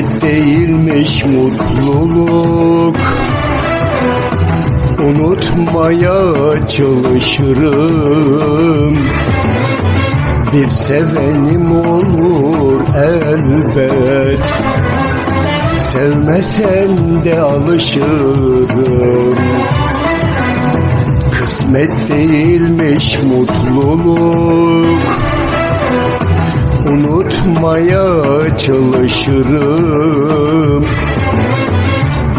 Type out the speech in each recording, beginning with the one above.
değilmiş mutluluk. Unutmaya çalışırım. Bir sevenim olur elbet. Sevmesen de alışırım. Kısmet değilmiş mutluluk Unutmaya çalışırım.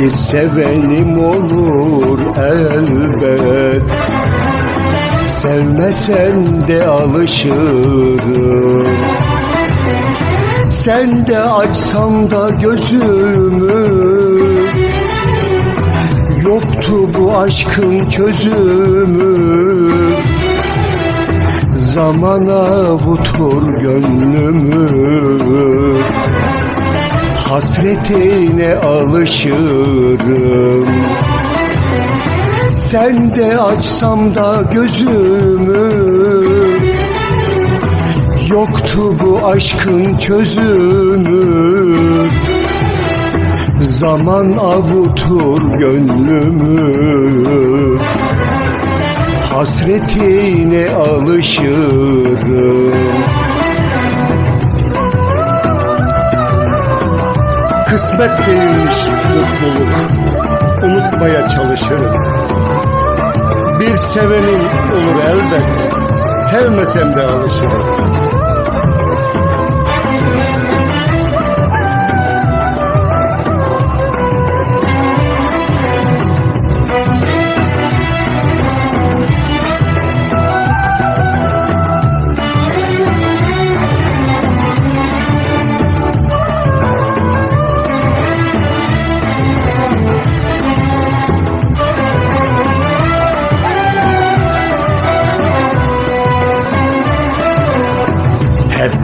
Bir sevenim olur elbet. Sevmesen de alışırım. Sen de açsan da gözümü. Yoktu bu aşkın çözümü Zamana vutur gönlümü. Hasretine alışırım. Sen de açsam da gözümü. Yoktu bu aşkın çözümü. Zaman avutur gönlümü Hasretine alışırım. Kısmet değilmiş mutluluk. Unutmaya çalışırım. Bir sevenin olur elbet. Sevmesem de alışırım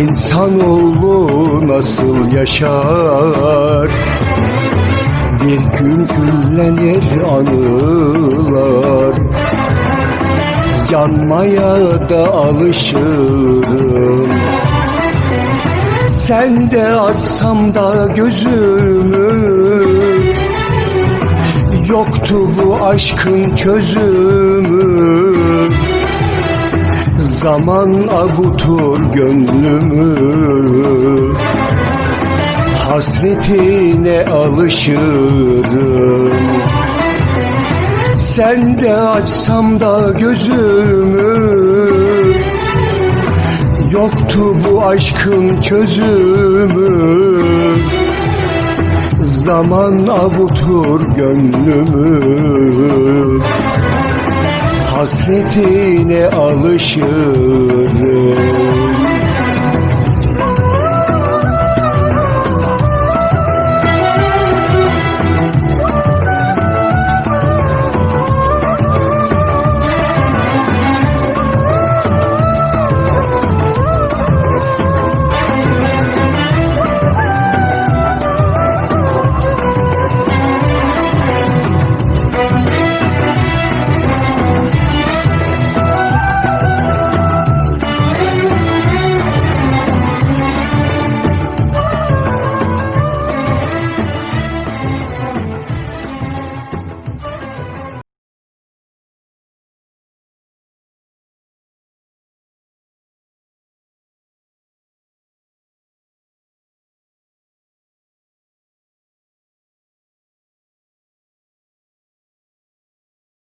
İnsanoğlu nasıl yaşar? Bir gün küllenir anılar. Yanmaya da alışırım. Sen de açsam da gözümü. Yoktu bu aşkın çözümü Zaman avutur gönlümü. Hasretine alışırım. Sen de açsam da gözümü. Yoktu bu aşkın çözümü. Zaman avutur gönlümü hasretine alışırım.